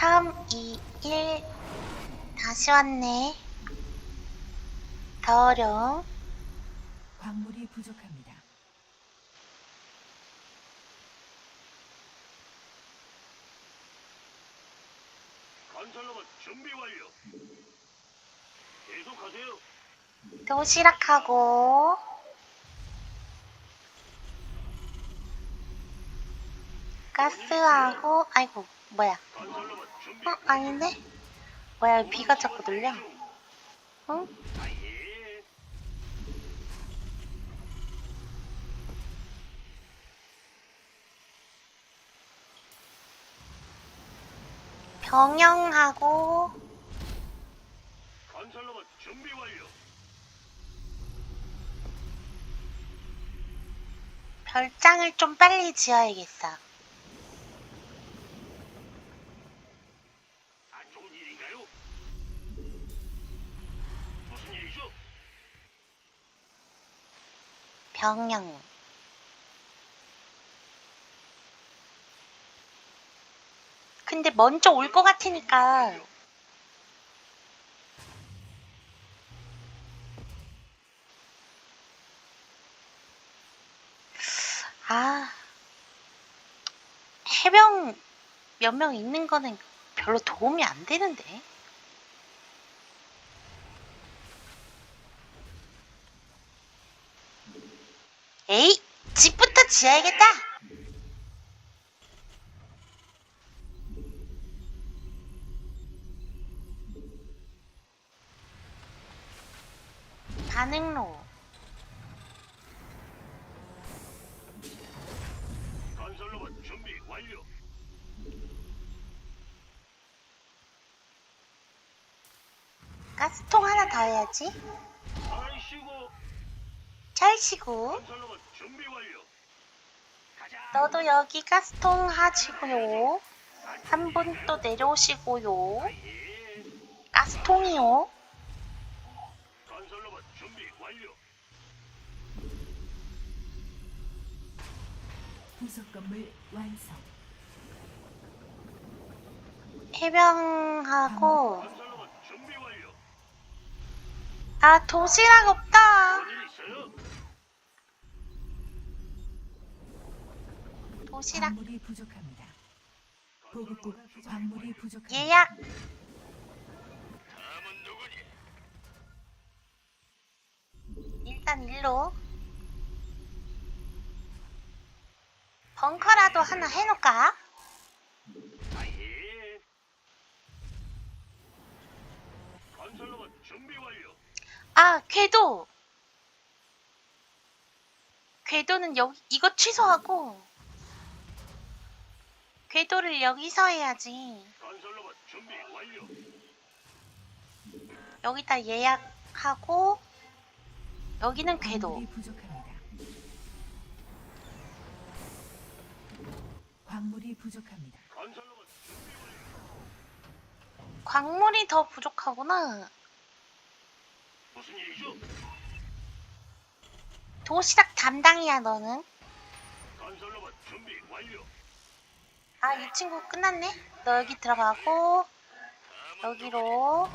3, 2, 1. 다시 왔네. 더 어려움. 광물이 부족합니다. 건설로봇 준비 완료. 계속하세요. 도시락하고. 가스하고, 아이고, 뭐야. 건설로봇. 어, 아닌데? 뭐야, 비가 자꾸? 아, 예. 병영하고, 건설로봇 준비 완료. 별장을 좀 빨리 지어야겠어. 안 좋은 일인가요? 무슨 일이죠? 병영. 근데 먼저 올 것 같으니까 아 해병 몇 명 있는 거는 별로 도움이 안 되는데 에이 집부터 지어야겠다. 반응로. 건설로봇 준비 완료. 가스통 하나 더 해야지. 아이씨고 완료. 가자. 너도 여기 가스통 하시고요 한 분 또 내려오시고요 예. 가스통이요. 부속 건물 완성. 해병하고. 아 도시락 없다 도시락 광물이 부족합니다. 보급고가 광물이 부족합니다. 예약 다음은 누구니? 일단 일로 벙커라도 하나 해놓을까? 아 예. 건설로봇 준비 완료. 아 궤도 궤도는 여기 이거 취소하고 궤도를 여기서 해야지 건설로봇 준비 완료. 여기다 예약하고 여기는 궤도 광물이 부족합니다. 광물이 부족합니다. 건설로봇 준비 완료. 광물이 더 부족하구나 무슨 일이죠? 도시락 담당이야 너는 건설로봇 준비 완료. 아 이 친구 끝났네? 너 여기 들어가고 여기로.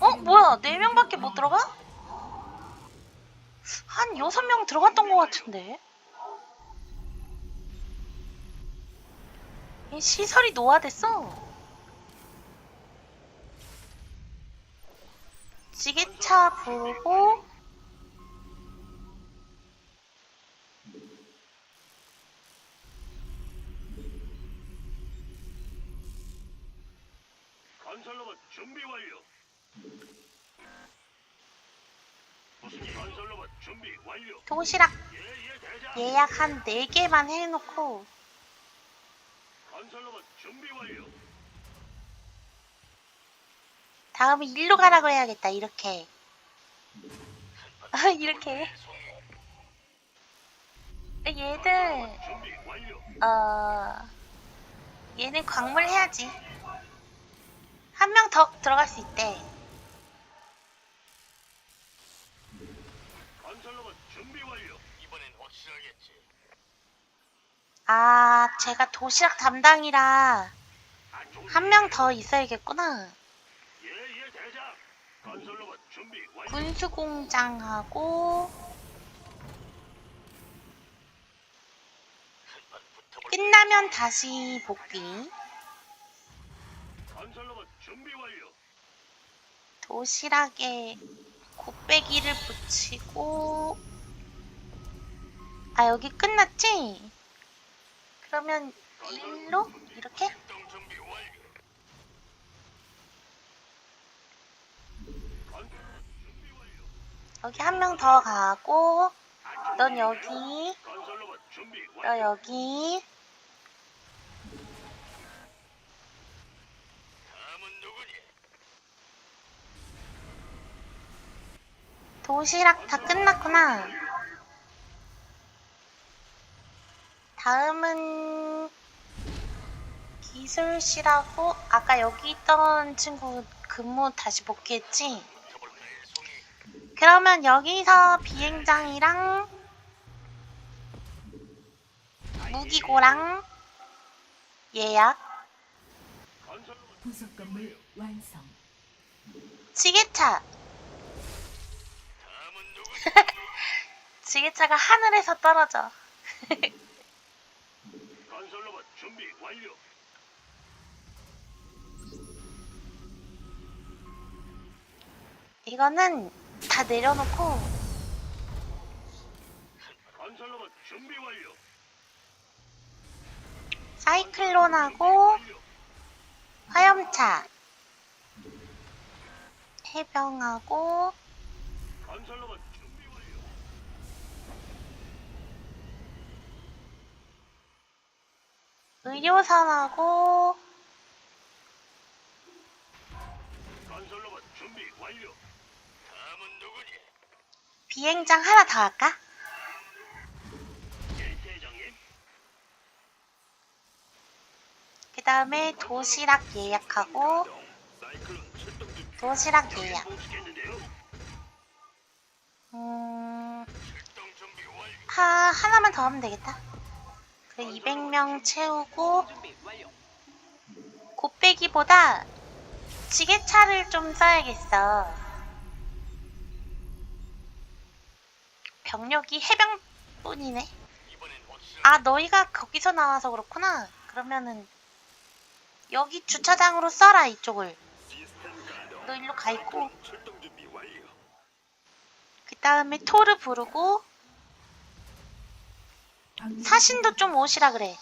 어 뭐야? 네 명밖에 못 들어가? 한 여섯 명 들어갔던 것 같은데? 이 시설이 노화됐어. 지게차 부르고 건설로봇 준비 완료. 무슨 일? 건설로봇 준비 완료. 도시락 예예 대장. 예약 한 4개만 해놓고 건설로봇 준비 완료. 다음에 일로 가라고 해야겠다 이렇게 이렇게 얘들 준비 완료. 어 얘는 광물 해야지 한 명 더 들어갈 수 있대 건설로봇 준비 완료. 이번엔 확실하겠지. 아 제가 도시락 담당이라 안 좋은 한 명 더 있어야겠구나. 예예 대장. 건설로봇 준비 완료. 군수공장하고. 끝나면 다시 복귀. 건설로봇 완료. 도시락에 곱빼기를 붙이고 아 여기 끝났지? 그러면 일로 이렇게. 여기 한 명 더 가고 넌 여기 너. 여기 도시락 다 끝났구나. 다음은 기술실하고 아까 여기 있던 친구 근무 다시 복귀했지? 그러면 여기서 비행장이랑 무기고랑 예약. 지게차? 지게차가 하늘에서 떨어져 건설로봇 준비 완료. 이거는 다 내려놓고 건설로봇 준비 완료. 사이클론하고. 화염차 해병하고 건설로봇 준비 완료. 의료선하고 건설로봇 준비 완료. 다음은 누구니? 비행장 하나 더 할까? 예, 대장님. 그 다음에 도시락 예약하고 사이클론 출동 준비. 도시락 예약 못. 음... 하, 하나만 더 하면 되겠다 그 200명 채우고 곱빼기보다 지게차를 좀 써야겠어 병력이 해병뿐이네. 아 너희가 거기서 나와서 그렇구나 그러면은 여기 주차장으로 써라 이쪽을. 너 일로 가 있고. 그 다음에 토르 부르고 사신도 좀 오시라 그래.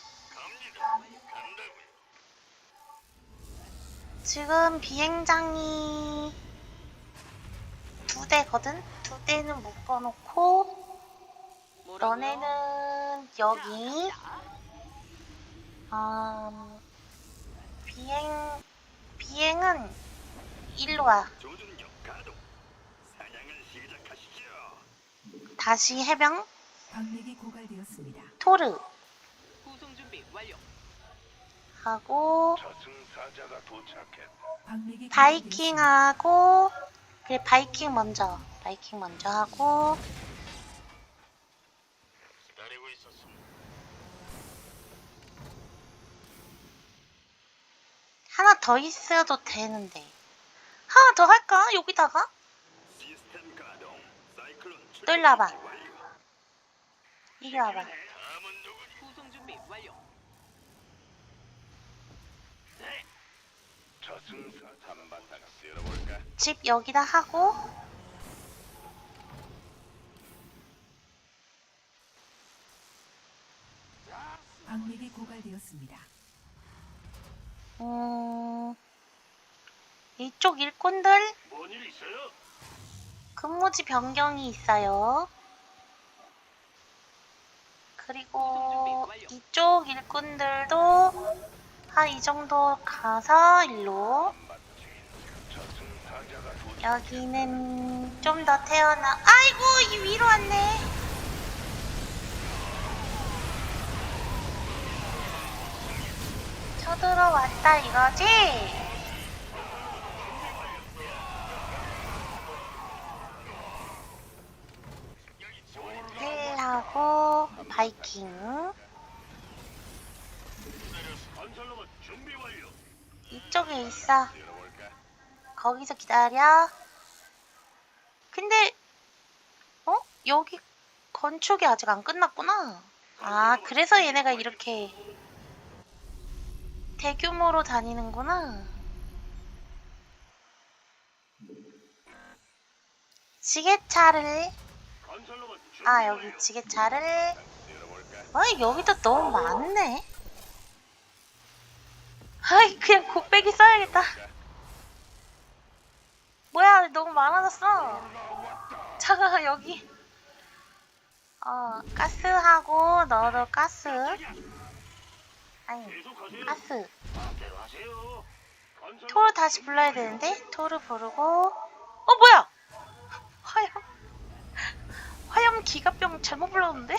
지금 비행장이 두 대거든? 두 대는 묶어놓고 너네는 여기 음, 비행 비행은 일로 와. 다시 해병. 토르 구성 준비 완료. 하고 저승사자가 도착했다. 방력이 바이킹 하고 그래 바이킹 먼저 바이킹 먼저 하고 기다리고 있었습니다. 하나 더 있어도 되는데 하나 더 할까 여기다가 시스템 가동. 사이클론 출동 또 일로 와봐. 준비 완료. 이리 와봐 다음은 누구니? 구성 준비 완료. 네. 저승사 한바탕 쓸어볼까? 집 여기다 하고 방력이 고갈되었습니다. 음 이쪽 일꾼들 뭔일 있어요? 근무지 변경이 있어요 그리고 이쪽 일꾼들도 한 이 정도 가서 일로. 여기는 좀 더 태어나 아이고 이 위로 왔네 쳐들어왔다 이거지? 헬하고 바이킹 이쪽에 있어. 거기서 기다려. 근데, 어? 여기 건축이 아직 안 끝났구나. 아, 그래서 얘네가 이렇게 대규모로 다니는구나. 지게차를, 아. 여기 지게차를, 아, 여기도 너무 많네. 아이, 그냥 곱빼기 써야겠다. 뭐야, 너무 많아졌어. 잠깐, 여기. 어, 가스하고, 너도 가스. 아니. 가스. 토를 다시 불러야 되는데, 토를 부르고. 어, 뭐야! 화염. 화염 기가병 잘못 불렀는데?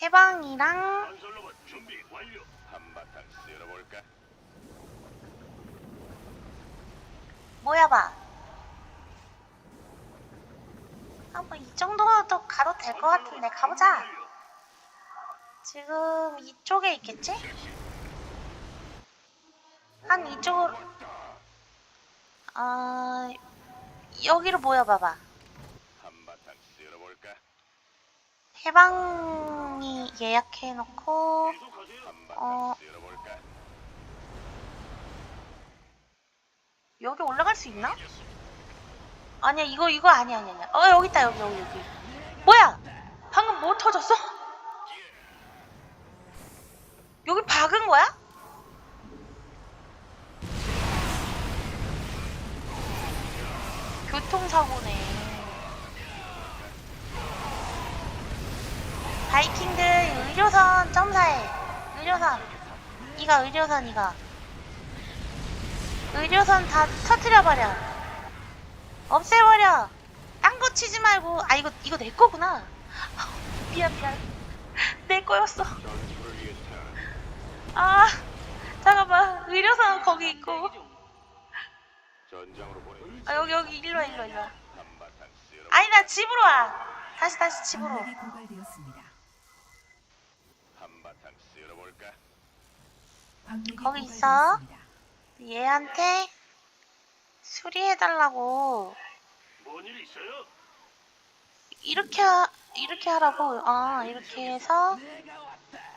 해방이랑, 건설로봇 준비 완료. 한바탕 쓸어볼까? 모여봐. 아, 뭐, 이 정도도 가도 될 것 같은데, 가보자. 지금 이쪽에 있겠지? 한 이쪽으로, 아, 여기로 모여봐봐. 해방이 예약해놓고, 어. 쓸어볼까? 여기 올라갈 수 있나? 아니야, 이거, 이거 아니야, 아니야, 아니야. 어, 여기 있다, 여기, 여기, 여기. 뭐야? 방금 뭐 터졌어? 여기 박은 거야? 교통사고네. 바이킹들 의료선 점사해. 의료선. 이가 의료선 이가. 의료선 다 터트려버려. 없애버려. 딴 거 치지 말고. 아 이거 이거 내 거구나. 미안 미안. 내 거였어. 아 잠깐만. 의료선 거기 있고. 아 여기 여기 일로 와 일로 와 일로 와. 아니 나 집으로 와. 다시 다시 집으로. 거기 있어. 얘한테 수리해달라고 뭔 일 있어요? 이렇게 하, 이렇게 하라고. 아 이렇게 해서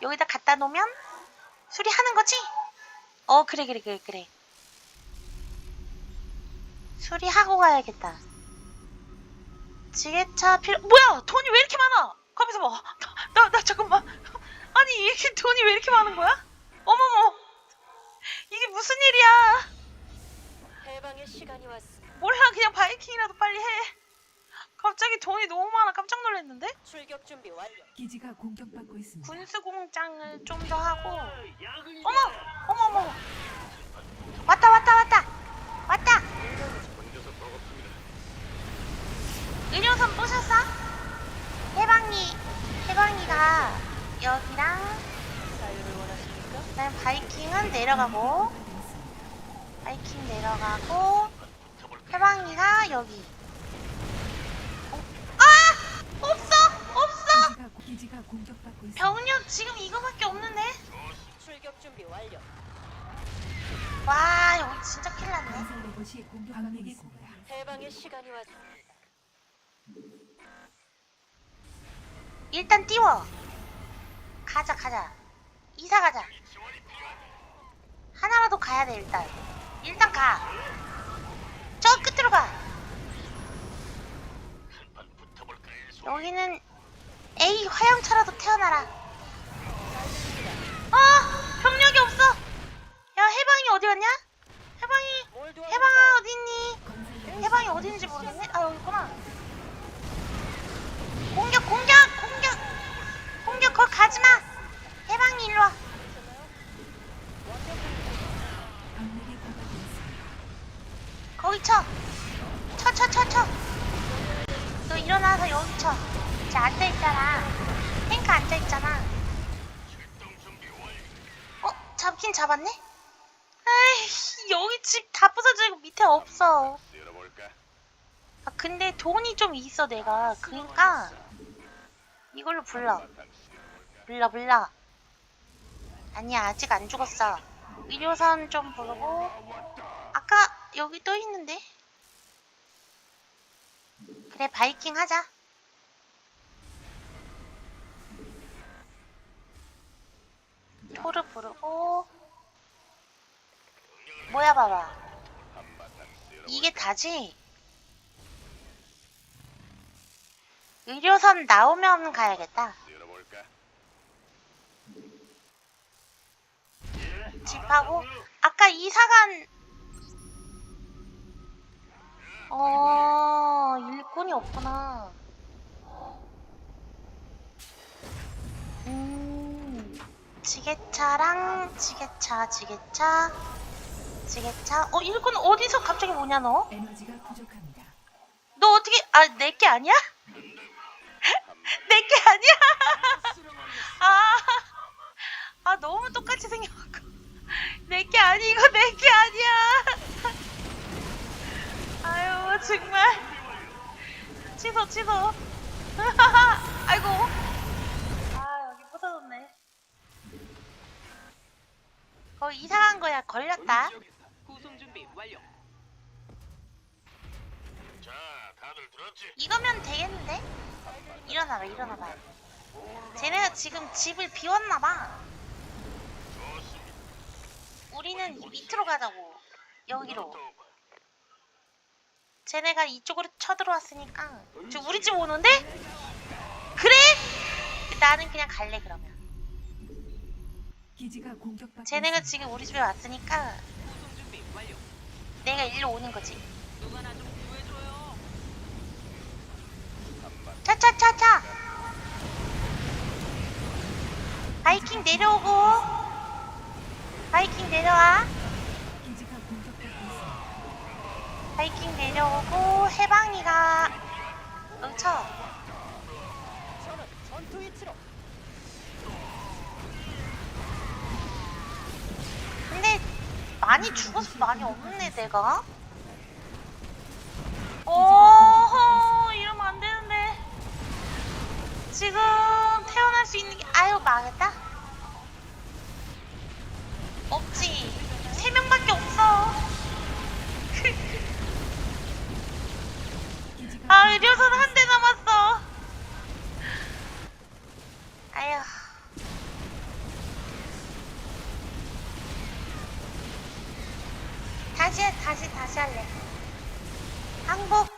여기다 갖다 놓으면 수리하는 거지? 어 그래 그래 그래 그래. 수리하고 가야겠다. 지게차 필요 뭐야 돈이 왜 이렇게 많아? 가면서 봐. 나, 나, 나 잠깐만. 아니 이게 돈이 왜 이렇게 많은 거야? 어머머. 이게 무슨 일이야? 해방의 시간이 왔습니다. 몰라 그냥 바이킹이라도 빨리 해. 갑자기 돈이 너무 많아 깜짝 놀랐는데? 출격 준비 완료. 기지가 공격받고 있습니다. 군수 공장을 좀 더 하고. 어머 어머 어머. 왔다 왔다 왔다 왔다. 의료선 보셨어? 해방이 해방이가 여기랑 그다음 바이킹은 내려가고. 바이킹 내려가고 해방이가 여기. 어? 아 없어 없어. 기지가, 공격받고. 병력 지금 이거밖에 없는데? 출격 준비 완료. 와 여기 진짜 큰일 났네. 건설 로봇이 공격받고 있습니다. 해방의 시간이 왔습니다. 일단 띄워. 가자 가자. 이사 가자. 하나라도 가야 돼 일단. 일단 가. 저 끝으로 가. 여기는 A 화염차라도 태어나라. 아 병력이 없어. 야 해방이 어디 갔냐? 해방이? 해방아 어디 있니? 해방이 어디 있는지 모르겠네. 아 여기 있구나. 공격 공격 공격 공격 거기 가지 마. 해방이 일로 와. 거기 쳐. 쳐, 쳐, 쳐, 쳐. 너 일어나서 여기 쳐. 이제 앉아있잖아. 탱크 앉아있잖아. 어? 잡긴 잡았네? 에이, 여기 집 다 부서지고 밑에 없어. 아, 근데 돈이 좀 있어, 내가. 그니까, 이걸로 불러. 불러, 불러. 아니야, 아직 안 죽었어. 의료선 좀 부르고 아까 여기 또 있는데 그래 바이킹 하자 토르 부르고 뭐야 봐봐? 이게 다지? 의료선 나오면 가야겠다 쓸어볼까? 집하고 아까 이사간 어 일꾼이 없구나 음 지게차랑 지게차 지게차 지게차 어 일꾼 어디서 갑자기 뭐냐 너? 에너지가 부족합니다. 너 어떻게 아 내 게 아니야? 내 게 아니야? 아, 아 너무 똑같이 생겨갖고 내게 아니고 내게 아니야. 아유 정말 취소 취소. 아이고. 아 여기 부서졌네. 거의 이상한 거야 걸렸다. 구송 준비 완료. 자, 다들 들었지? 이거면 되겠는데? 일어나봐 일어나봐. 쟤네가 지금 집을 비웠나봐. 우리는 밑으로 가자고. 여기로. 또 쟤네가 이쪽으로 쳐들어왔으니까. 지금 우리 집 오는데? 그래? 나는 그냥 갈래 그러면. 기지가 공격받고 쟤네가. 지금 우리 집에 왔으니까 구송 준비 완료. 내가 일로 오는 거지. 누가 나 좀 구해줘요. 차차차차. 바이킹 내려오고. 바이킹 내려와. 바이킹 내려오고 해방이가 응쳐. 근데 많이 죽어서 많이 없네 내가. 오호 이러면 안 되는데. 지금 태어날 수 있는 게 아유 망했다. 아, 의료선 한 대 남았어. 아휴. 다시, 해, 다시, 다시 할래. 항복.